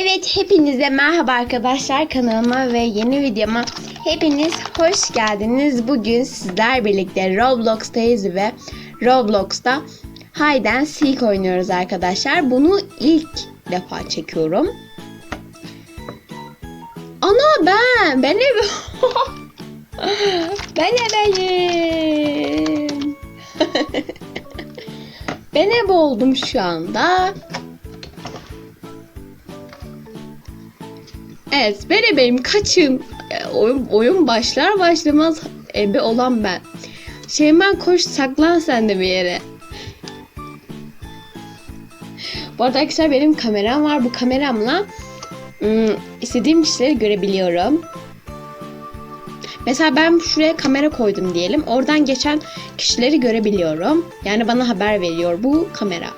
Evet hepinize merhaba arkadaşlar kanalıma ve yeni videoma hepiniz hoş geldiniz. Bugün sizler birlikte Roblox'tayız ve Roblox'ta Hide and Seek oynuyoruz arkadaşlar. Bunu ilk defa çekiyorum. Ana ben, ben ne ben ne benim. ben ebe oldum şu anda. Evet ben ebeyim kaçın. E, Oyun, oyun başlar başlamaz ebe olan ben. Şeyman koş saklan sen de bir yere. Bu arada arkadaşlar benim kameram var. Bu kameramla ım, istediğim kişileri görebiliyorum. Mesela ben şuraya kamera koydum diyelim. Oradan geçen kişileri görebiliyorum. Yani bana haber veriyor bu kamera.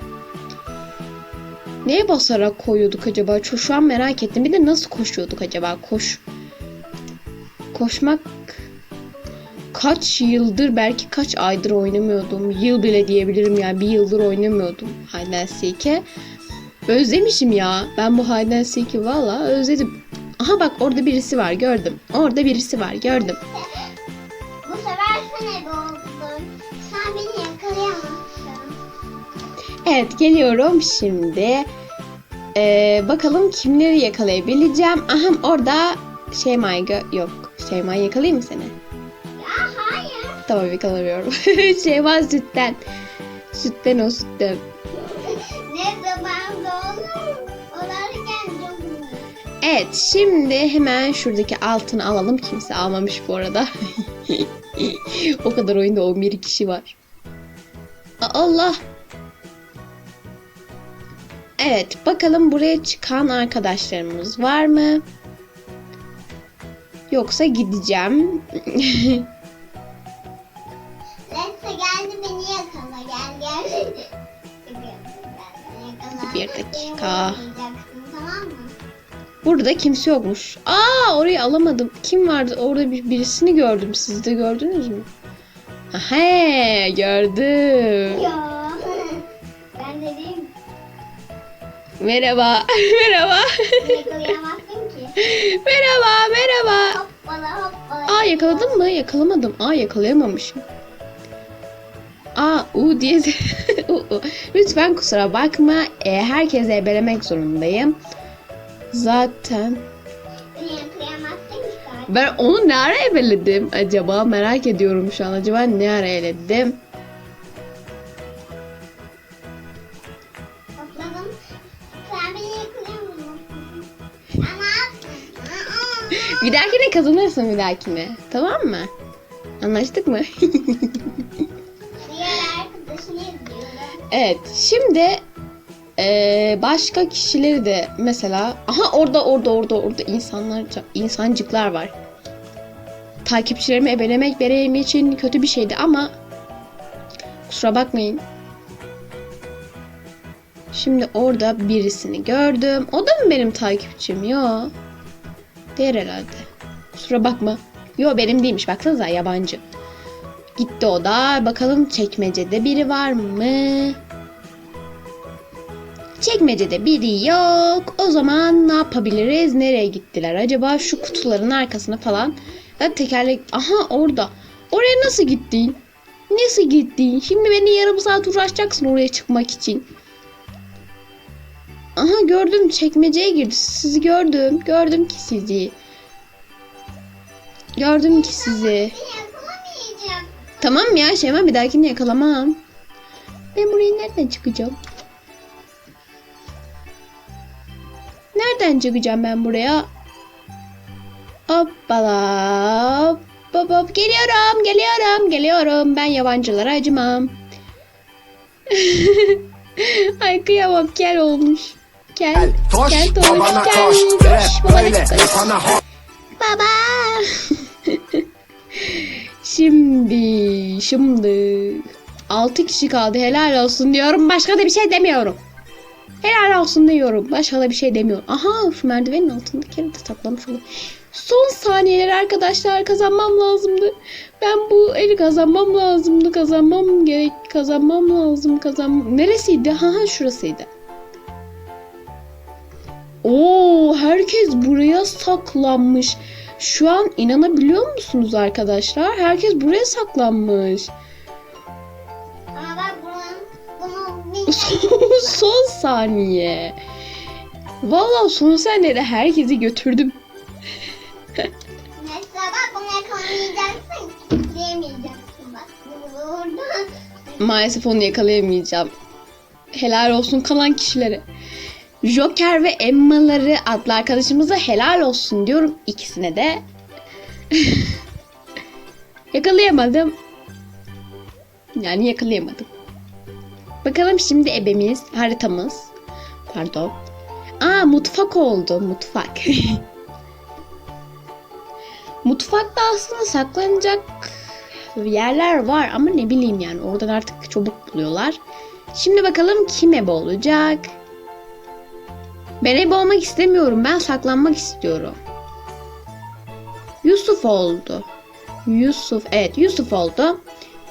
Neye basarak koyuyorduk acaba? Şu, şu an merak ettim. Bir de nasıl koşuyorduk acaba? Koş. Koşmak kaç yıldır belki kaç aydır oynamıyordum. Yıl bile diyebilirim yani bir yıldır oynamıyordum Hide Seek'e. Özlemişim ya. Ben bu Hide Seek'i valla özledim. Aha bak orada birisi var gördüm. Orada birisi var gördüm. Evet geliyorum şimdi. Ee, bakalım kimleri yakalayabileceğim. Aha orada Şeyma'yı yok. Şeyma'yı yakalayayım mı seni? Ya hayır. Tamam yakalamıyorum. Şeyma sütten. Sütten o sütten. Ne zaman olur. Olarken iyi. Evet şimdi hemen şuradaki altını alalım. Kimse almamış bu arada. o kadar oyunda 11 kişi var. Allah. Evet bakalım buraya çıkan arkadaşlarımız var mı? Yoksa gideceğim. Letse geldi beni yakala. Gel gel. Yakala. Bir dakika. Tamam? Burada kimse yokmuş. Aa orayı alamadım. Kim vardı? Orada bir, birisini gördüm. Siz de gördünüz mü? He gördüm. Ya. Merhaba. merhaba. yakalayamazsın ki. merhaba. Merhaba. Hoppala hoppala. Aa yakaladın mı? Yakalamadım. Aa yakalayamamışım. Aa u diye U, u. Lütfen kusura bakma. E, herkese ebelemek zorundayım. Zaten ben onu ne ara ebeledim acaba? Merak ediyorum şu an. Acaba ne ara eledim? Bir dahakine kazanırsın bir dahakine. Tamam mı? Anlaştık mı? evet. Şimdi eee, başka kişileri de mesela aha orada orada orada orada insanlar insancıklar var. Takipçilerimi ebelemek benim için kötü bir şeydi ama kusura bakmayın. Şimdi orada birisini gördüm. O da mı benim takipçim? Yo. Değil herhalde. Kusura bakma. Yo benim değilmiş. Baksanıza yabancı. Gitti o da. Bakalım çekmecede biri var mı? Çekmecede biri yok. O zaman ne yapabiliriz? Nereye gittiler? Acaba şu kutuların arkasına falan. Ya tekerlek... Aha orada. Oraya nasıl gittin? Nasıl gittin? Şimdi beni yarım saat uğraşacaksın oraya çıkmak için. Aha gördüm çekmeceye girdi. Sizi gördüm. Gördüm ki sizi. Gördüm ki sizi. Tamam ya Şeyma bir dahakini yakalamam. Ben buraya nereden çıkacağım? Nereden çıkacağım ben buraya? Hoppala. Hop hop hop. Geliyorum, geliyorum, geliyorum. Ben yabancılara acımam. Ay kıyamam kel olmuş. Gel, Koş, kel toş, babana koş, koş, rap böyle, yapana ho- Baba. şimdi, şimdi 6 kişi kaldı. Helal olsun diyorum. Başka da bir şey demiyorum. Helal olsun diyorum. Başka da bir şey demiyorum. Aha şu merdivenin altındaki yeri de saklamış olur. Son saniyeler arkadaşlar kazanmam lazımdı. Ben bu eli kazanmam lazımdı. Kazanmam gerek. Kazanmam lazım. Kazan. Neresiydi? Ha ha şurasıydı. Oo herkes buraya saklanmış. Şu an inanabiliyor musunuz arkadaşlar? Herkes buraya saklanmış. Ama bunu son, saniye. Vallahi son saniyede herkesi götürdüm. Mesela bak bunu yakalamayacaksın. Diyemeyeceksin bak. Maalesef onu yakalayamayacağım. Helal olsun kalan kişilere. Joker ve Emma'ları adlı arkadaşımıza helal olsun diyorum ikisine de. Yakalayamadım. Yani yakalayamadım. Bakalım şimdi ebemiz, haritamız. Pardon. Aa mutfak oldu. Mutfak. Mutfakta aslında saklanacak yerler var ama ne bileyim yani oradan artık çabuk buluyorlar. Şimdi bakalım kim ebe olacak? Ben ebe olmak istemiyorum. Ben saklanmak istiyorum. Yusuf oldu. Yusuf, evet Yusuf oldu.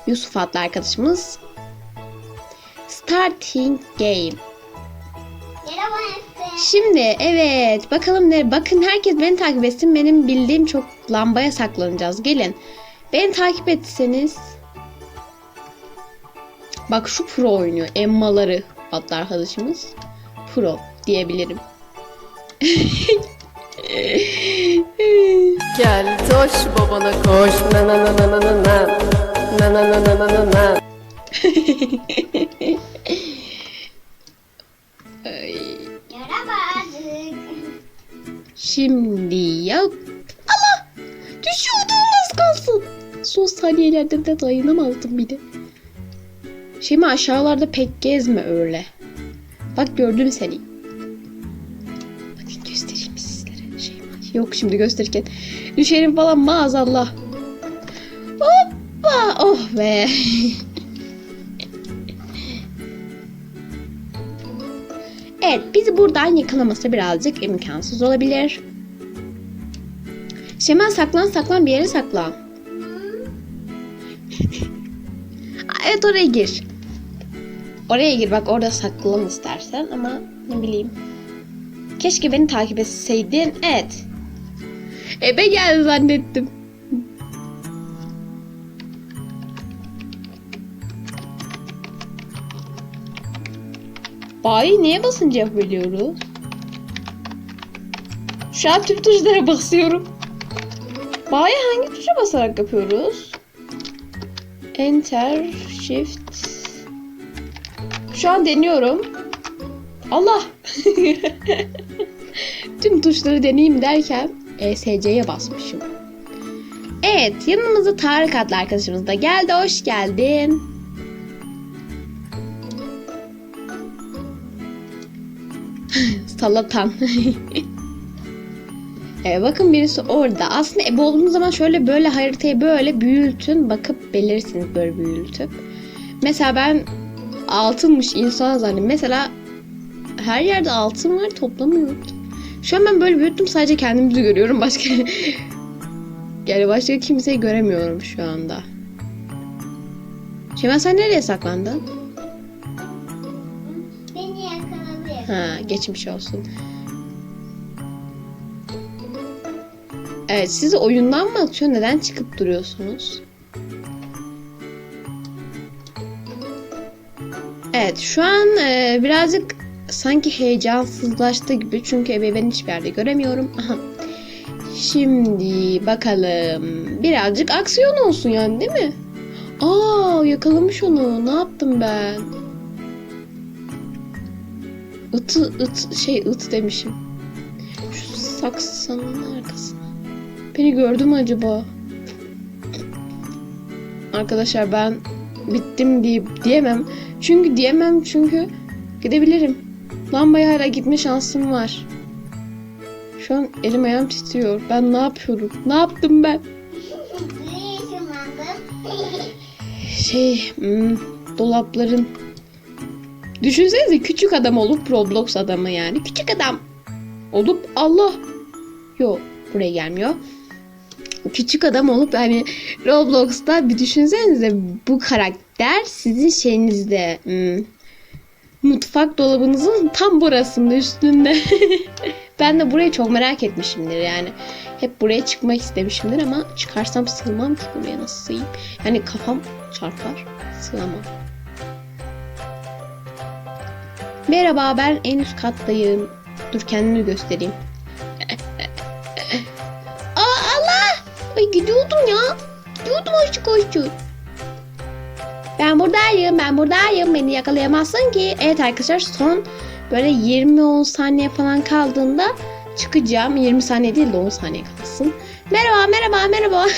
Yusuf adlı arkadaşımız. Starting game. Şimdi evet bakalım ne bakın herkes beni takip etsin benim bildiğim çok lambaya saklanacağız gelin beni takip etseniz bak şu pro oynuyor Emma'ları adlı arkadaşımız pro diyebilirim. Gel toş babana koş. Na na na na na na na. Na na na na na na bağırdık. şimdi yap. Allah düşüyordu az kalsın. Son saniyelerde de dayanamazdım bir de. Şeyma aşağılarda pek gezme öyle. Bak gördüm seni yok şimdi gösterirken düşerim falan maazallah hoppa oh be Evet bizi buradan yakalaması birazcık imkansız olabilir. Şeyma saklan saklan bir yere saklan. Evet oraya gir. Oraya gir bak orada saklan istersen ama ne bileyim. Keşke beni takip etseydin. Evet. Ebe geldi zannettim. Bayi niye basınca yapabiliyoruz? Şu an tüm tuşlara basıyorum. Bayi hangi tuşa basarak yapıyoruz? Enter, Shift. Şu an deniyorum. Allah! tüm tuşları deneyeyim derken ESC'ye basmışım. Evet, yanımıza Tarık adlı arkadaşımız da geldi. Hoş geldin. Salatan. evet, bakın birisi orada. Aslında ebe olduğunuz zaman şöyle böyle haritayı böyle büyütün. Bakıp belirsiniz böyle büyütüp. Mesela ben altınmış insan zannediyorum. Mesela her yerde altın var toplamıyorum. Şu an ben böyle büyüttüm sadece kendimizi görüyorum. Başka yani başka kimseyi göremiyorum şu anda. Şimdi sen nereye saklandın? Beni yakaladı. Ha, geçmiş olsun. Evet, sizi oyundan mı atıyor? Neden çıkıp duruyorsunuz? Evet, şu an e, birazcık sanki heyecansızlaştı gibi. Çünkü ebeveyn hiçbir yerde göremiyorum. Aha. Şimdi bakalım. Birazcık aksiyon olsun yani değil mi? Aa, yakalamış onu. Ne yaptım ben? Itı, ıt, şey ıt demişim. Şu saksının arkasına. Beni gördü mü acaba? Arkadaşlar ben bittim diye diyemem. Çünkü diyemem çünkü gidebilirim. Lambaya hala gitme şansım var. Şu an elim ayağım titriyor. Ben ne yapıyorum? Ne yaptım ben? Şey, hmm, dolapların Düşünsenize küçük adam olup Roblox adamı yani. Küçük adam olup Allah. Yok buraya gelmiyor. Küçük adam olup yani Roblox'ta bir düşünsenize bu karakter sizin şeyinizde hmm, mutfak dolabınızın tam burasında üstünde. Ben de burayı çok merak etmişimdir yani. Hep buraya çıkmak istemişimdir ama çıkarsam sığmam ki buraya nasıl sığayım? Yani kafam çarpar. Sığamam. Merhaba ben en üst kattayım. Dur kendimi göstereyim. Aa Allah! Ay gidiyordum ya. Gidiyordum aşık aşık. Ben buradayım, ben buradayım. Beni yakalayamazsın ki. Evet arkadaşlar son böyle 20-10 saniye falan kaldığında çıkacağım. 20 saniye değil de 10 saniye kalsın. Merhaba, merhaba, merhaba.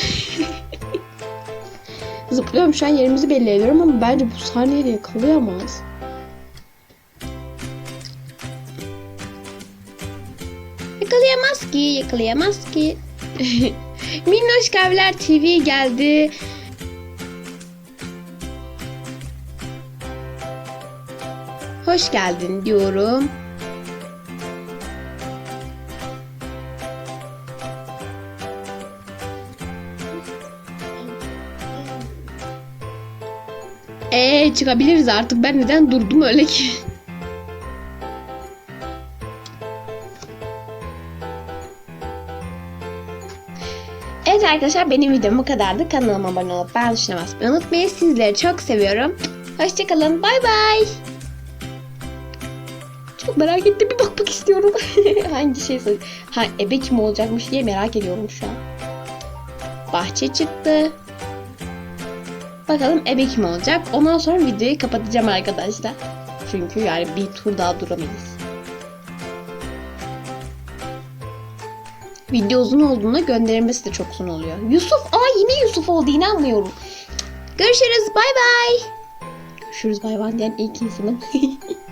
Zıplıyorum şu an yerimizi belli ediyorum ama bence bu saniyede yakalayamaz. Yakalayamaz ki, yakalayamaz ki. Minnoş Kahveler TV geldi. Hoş geldin diyorum. Ee çıkabiliriz artık. Ben neden durdum öyle ki? Evet arkadaşlar benim videom bu kadardı. Kanalıma abone olup beğen tuşuna basmayı unutmayın. Sizleri çok seviyorum. Hoşçakalın. Bay bay. Çok merak ettim. Bir bakmak istiyorum. Hangi şey Ha ebe kim olacakmış diye merak ediyorum şu an. Bahçe çıktı. Bakalım ebe kim olacak. Ondan sonra videoyu kapatacağım arkadaşlar. Çünkü yani bir tur daha duramayız. Video uzun olduğunda gönderilmesi de çok uzun oluyor. Yusuf! Aa yine Yusuf oldu inanmıyorum. Görüşürüz bay bay. Görüşürüz bay bay diyen ilk insanım.